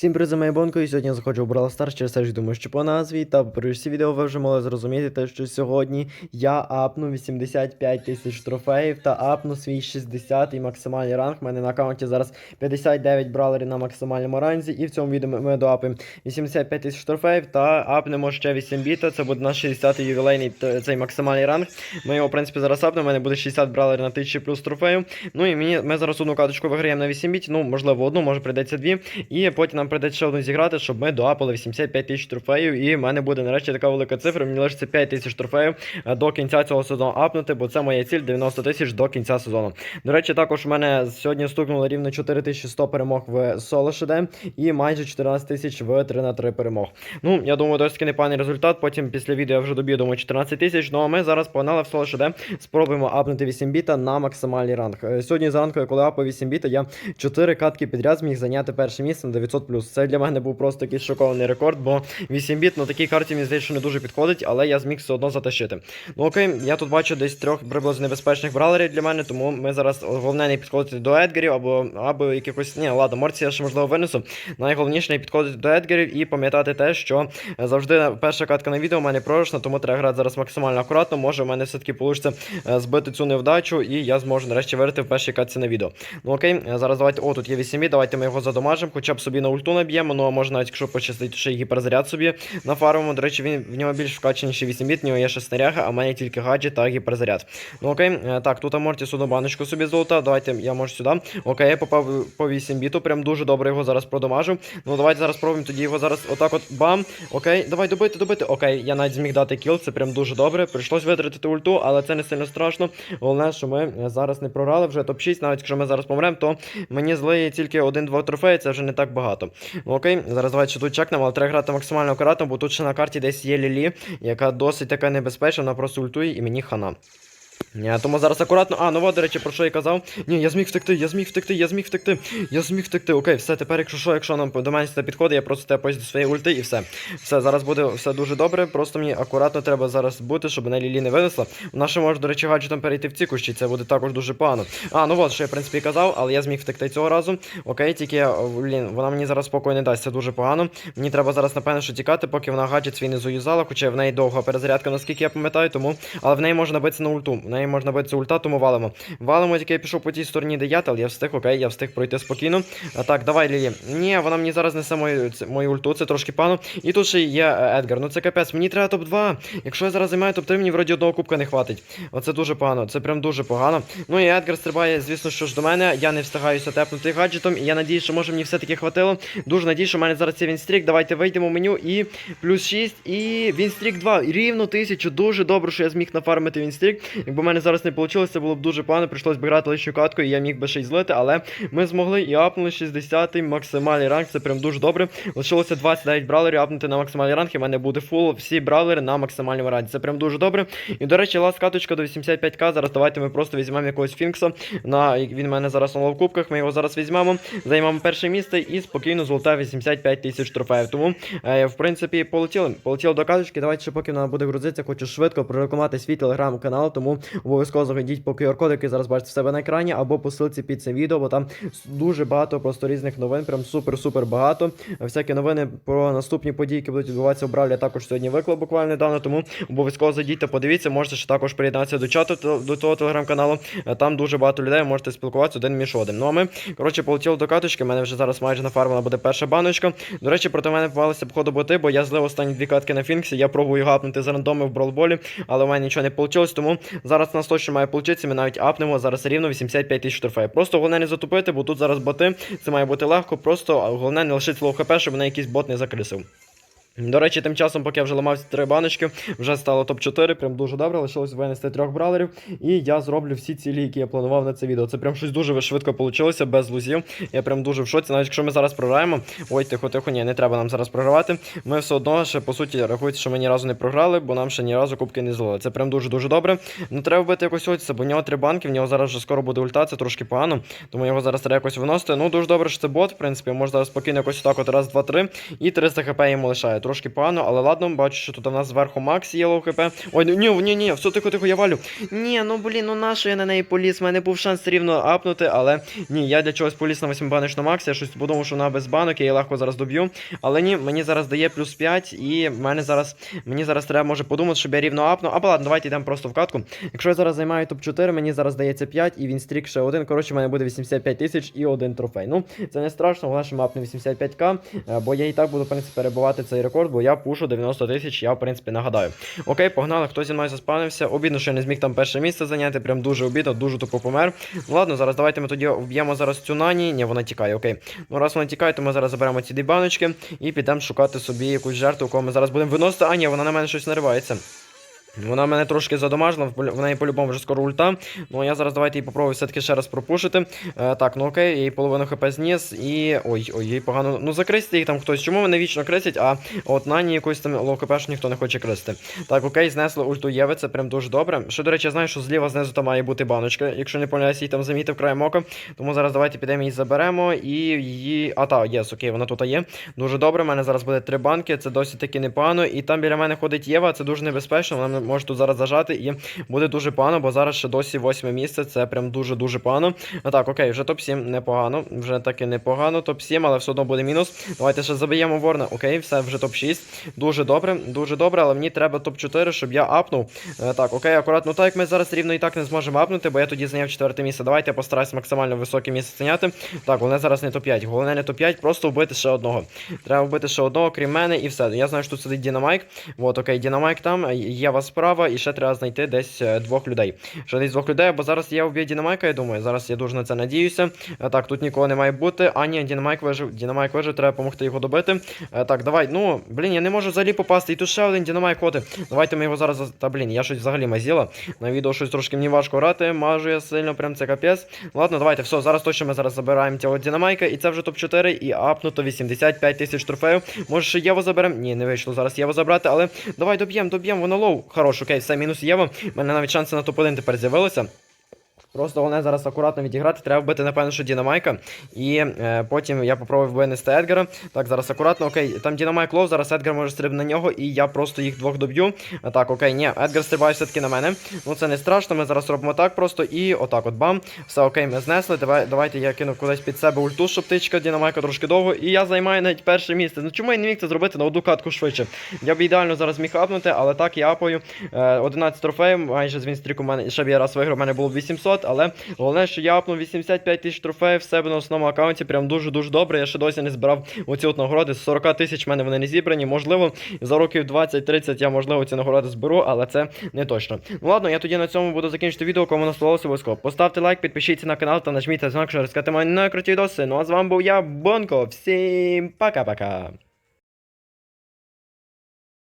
Всім привіт, моя Бонко, і сьогодні я заходжу в Brawl Stars через те, що думаю, що по назві та по всі відео ви вже могли зрозуміти, те, що сьогодні я апну 85 тисяч трофеїв та апну свій 60 й максимальний ранг. У мене на аккаунті зараз 59 бралерів на максимальному ранзі, і в цьому відео ми доапимо 85 тисяч трофеїв та апнемо ще 8 біта. Це буде наш 60-й ювілейний цей максимальний ранг. Ми його, в принципі, зараз апнемо. У мене буде 60 бралерів на 1000 плюс трофеїв. Ну і мені, ми зараз одну каточку виграємо на 8 біт, ну, можливо, одну, може прийдеться дві. І потім нам прийдеться ще зіграти, щоб ми доапали 85 тисяч трофеїв. І в мене буде нарешті така велика цифра. Мені лишиться 5 тисяч трофеїв е, до кінця цього сезону апнути, бо це моя ціль 90 тисяч до кінця сезону. До речі, також у мене сьогодні стукнуло рівно 4100 перемог в соло і майже 14 тисяч в 3 на 3 перемог. Ну, я думаю, досить непоганий результат. Потім після відео я вже доб'ю, думаю, 14 тисяч. Ну а ми зараз погнали в соло Спробуємо апнути 8 біта на максимальний ранг. Е, Сьогодні зранку, коли апав 8 біта, я 4 катки підряд зміг зайняти перше місце на 900 Це для мене був просто якийсь шокований рекорд, бо 8 біт на такій карті мені здається, що не дуже підходить, але я зміг все одно затащити. Ну окей, я тут бачу десь трьох приблизно небезпечних бралерів для мене, тому ми зараз головне не підходити до Едгарів або або якихось. Ні, ладно, Морці я ще можливо винесу. Найголовніше не підходити до Едгарів і пам'ятати те, що завжди перша катка на відео у мене програшна, тому треба грати зараз максимально акуратно. Може, у мене все-таки вийде збити цю невдачу, і я зможу нарешті вирити в першій катці на відео. Ну окей, зараз давайте. О, тут є 8 біт, давайте ми його задомажимо, хоча б собі на ульту наб'ємо, ну а може навіть якщо пощастить, ще й гіперзаряд собі нафармимо. До речі, він в нього більш вкачаніший 8 біт, в нього є ще снаряга, а в мене тільки гаджет та гіперзаряд. Ну окей, е, так, тут Амортіс одну баночку собі золота. Давайте я можу сюди. Окей, я попав по 8 біту, прям дуже добре його зараз продамажу. Ну давайте зараз пробуємо тоді його зараз отак от бам. Окей, давай добити, добити. Окей, я навіть зміг дати кіл, це прям дуже добре. Прийшлось витратити ульту, але це не сильно страшно. Головне, що ми е, зараз не програли вже топ-6, навіть якщо ми зараз помремо, то мені злиє тільки один-два трофеї, це вже не так багато. Ну окей, зараз давайте ще тут чекнемо, але треба грати максимально акуратно, бо тут ще на карті десь є Лілі, яка досить така небезпечна, вона просто ультує і мені хана. Ні, тому зараз акуратно. А, ну до речі, про що я казав. Ні, я зміг втекти, я зміг втекти, я зміг втекти, я зміг втекти. Окей, все, тепер, якщо що, якщо нам до мене це підходить, я просто тепаюсь до своєї ульти і все. Все, зараз буде все дуже добре. Просто мені акуратно треба зараз бути, щоб мене Лілі не винесла. Вона ще може, до речі, гаджетом перейти в ці кущі, це буде також дуже погано. А, ну от, що я, в принципі, казав, але я зміг втекти цього разу. Окей, тільки я, блін, вона мені зараз спокою не дасть, це дуже погано. Мені треба зараз, напевно, що тікати, поки вона гаджет свій не заюзала, хоча в неї довга перезарядка, наскільки я пам'ятаю, тому. Але в неї можна битися на ульту. В неї можна битися ульта, тому валимо. Валимо, тільки я пішов по тій стороні, де я, але я встиг, окей, я встиг пройти спокійно. А так, давай, Лілі. Ні, вона мені зараз несе мою, це- мою ульту, це трошки пану. І тут ще є е, Едгар. Ну це капець, мені треба топ-2. Якщо я зараз займаю топ-3, мені вроді одного кубка не хватить. Оце дуже погано, це прям дуже погано. Ну і Едгар стрибає, звісно, що ж до мене. Я не встигаюся тепнути гаджетом, і я надію, що може мені все-таки хватило. Дуже надію, що в мене зараз є вінстрік. Давайте вийдемо в меню і плюс 6, і вінстрік 2. Рівно тисячу. Дуже добре, що я зміг нафармити вінстрік. Якби в мене зараз не вийшло, це було б дуже погано. Прийшлось би грати лишню катку, і я міг би ще й злити, але ми змогли і апнули 60-й максимальний ранг. Це прям дуже добре. Лишилося 29 бравлерів апнути на максимальний ранг, і в мене буде фул всі бравлери на максимальному ранзі. Це прям дуже добре. І до речі, ласт каточка до 85к. Зараз давайте ми просто візьмемо якогось фінкса. На він в мене зараз на ловкубках. Ми його зараз візьмемо, займемо перше місце і спокійно золота 85 тисяч трофеїв. Тому, е, в принципі, полетіли. Полетіли до каточки. Давайте ще поки вона буде грузитися, хочу швидко прорекламувати свій телеграм-канал, тому обов'язково заходіть по QR-коду, який зараз бачите в себе на екрані, або по ссылці під цим відео, бо там дуже багато просто різних новин, прям супер-супер багато. Всякі новини про наступні події, які будуть відбуватися в Бравлі, також сьогодні виклав буквально недавно, тому обов'язково зайдіть та подивіться. Можете ще також приєднатися до чату до того телеграм-каналу. Е, Там дуже багато людей, можете спілкуватися один між одним. Ну а ми, коротше, полетіли до каточки. У мене вже зараз майже нафармила буде перша баночка. До речі, проти мене попалися походу боти, бо я злив останні дві катки на Фінксі. Я пробую гапнути з рандоми в бролболі, але у мене нічого не вийшло. Тому зараз нас точно має получитися. Ми навіть апнемо зараз рівно 85 тисяч трофеїв. Просто головне не затупити, бо тут зараз боти. Це має бути легко. Просто головне не лишити лоу хп, щоб мене якийсь бот не закрисив. До речі, тим часом, поки я вже ламав ці три баночки, вже стало топ-4, прям дуже добре, лишилось винести трьох бралерів. І я зроблю всі цілі, які я планував на це відео. Це прям щось дуже швидко вийшло, без лузів. Я прям дуже в шоці. Навіть якщо ми зараз програємо. Ой, тихо, тихо, ні, не треба нам зараз програвати. Ми все одно ще по суті рахується, що ми ні разу не програли, бо нам ще ні разу кубки не злили. Це прям дуже-дуже добре. Ну треба вбити якось оця, бо в нього три банки, в нього зараз вже скоро буде ульта, це трошки погано. Тому його зараз треба якось виносити. Ну дуже добре, що це бот, в принципі, може зараз спокійно якось так от раз, два, три. І 300 хп йому лишає. Трошки погано, але ладно, бачу, що тут у нас зверху Макс є лоу хп. Ой, ну, ні, ні, ні, все тихо, тихо, я валю. Ні, ну блін, ну нащо я на неї поліз? У мене був шанс рівно апнути, але ні, я для чогось поліз на 8 баночну Макс, я щось подумав, що вона без банок, я її легко зараз доб'ю. Але ні, мені зараз дає плюс 5, і мене зараз мені зараз треба може подумати, щоб я рівно апну. Або ладно, давайте йдемо просто в катку. Якщо я зараз займаю топ-4, мені зараз дається 5, і він стрік ще один. Коротше, в мене буде 85 тисяч і один трофей. Ну, це не страшно, головне, що ми апнемо 85к, е, бо я і так буду, в принципі, перебувати цей рекорд, бо я пушу 90 тисяч, я, в принципі, нагадаю. Окей, погнали, хто зі мною заспавнився. Обідно, що я не зміг там перше місце зайняти, прям дуже обідно, дуже тупо помер. Ну ладно, зараз давайте ми тоді вб'ємо зараз цю нані. Ні, вона тікає, окей. Ну раз вона тікає, то ми зараз заберемо ці дві баночки і підемо шукати собі якусь жертву, кого ми зараз будемо виносити. А, ні, вона на мене щось наривається. Вона мене трошки задомажила, в неї по-любому вже скоро ульта. Ну а я зараз давайте її попробую все-таки ще раз пропушити. Е, так, ну окей, їй половину хп зніс і. Ой, ой, їй погано. Ну закристи їх там хтось. Чому вони вічно крисять, а от нані якусь там лоу хп ніхто не хоче кристи. Так, окей, знесли ульту Єви, це прям дуже добре. Що, до речі, я знаю, що зліва знизу там має бути баночка, якщо не помиляюсь, її там замітив краєм ока. Тому зараз давайте підемо її заберемо і її. А, та, єс, окей, вона тут є. Дуже добре. У мене зараз буде три банки, це досить таки непогано. І там біля мене ходить Єва, це дуже небезпечно. Вона мене може тут зараз зажати і буде дуже погано, бо зараз ще досі восьме місце. Це прям дуже-дуже погано. А так, окей, вже топ-7 непогано. Вже таки непогано, топ-7, але все одно буде мінус. Давайте ще заб'ємо ворна. Окей, все, вже топ-6. Дуже добре, дуже добре, але мені треба топ-4, щоб я апнув. Е, так, окей, акуратно. Так як ми зараз рівно і так не зможемо апнути, бо я тоді зайняв четверте місце. Давайте я постараюсь максимально високе місце зайняти. Так, головне зараз не топ-5. Головне не топ-5, просто вбити ще одного. Треба вбити ще одного, крім мене, і все. Я знаю, що тут сидить Дінамайк. От, окей, Дінамайк там, Єва справа, і ще треба знайти десь е, двох людей. Ще десь двох людей, бо зараз я вб'ю Дінамайка, я думаю. Зараз я дуже на це надіюся. Е, Так, тут нікого не має бути. А ні, Дінамайк вижив. Дінамайк вижив, треба допомогти його добити. Е, Так, давай. Ну, блін, я не можу взагалі попасти. І тут ще один Дінамайк ходить. Давайте ми його зараз. Та блін, я щось взагалі мазіла. На відео щось трошки мені важко грати. Мажу я сильно, прям це капець. Ладно, давайте, все, зараз точно ми зараз забираємо цього Дінамайка, і це вже топ-4, і апнуто 85 тисяч трофеїв. Може, ще Єву заберемо? Ні, не вийшло зараз Єву забрати, але давай доб'ємо, доб'ємо, воно лоу. Хорош, окей, все, мінус Єва. У мене навіть шанси на топ-1 тепер з'явилися. Просто головне зараз акуратно відіграти. Треба вбити, напевно, що Дінамайка. І е, потім я попробую винести Едгара. Так, зараз акуратно, окей, там Дінамайк лов, зараз Едгар може стрибнути на нього, і я просто їх двох доб'ю. Е, так, окей, ні, Едгар стрибає все-таки на мене. Ну це не страшно. Ми зараз робимо так просто і отак от бам. Все окей, ми знесли. Давай, Давайте я кину кудись під себе ульту, щоб тичка, Дінамайка трошки довго. І я займаю навіть перше місце. Ну чому я не міг це зробити на одну катку швидше? Я б ідеально зараз міг апнути, але так я апою. 11 е, трофеїв, майже з вінстріку мене ще б я раз виграв, у мене було 800 от. Але головне, що я апнув 85 тисяч трофеїв в себе на основному аккаунті. Прям дуже-дуже добре. Я ще досі не збирав оці от нагороди. З 40 тисяч в мене вони не зібрані. Можливо, за років 20-30 я, можливо, ці нагороди зберу, але це не точно. Ну ладно, я тоді на цьому буду закінчити відео. Кому не сподобалося, обов'язково. Поставте лайк, підпишіться на канал та нажміть знак, що розкати мені на круті відоси. Ну а з вами був я, Бонко. Всім пока-пока.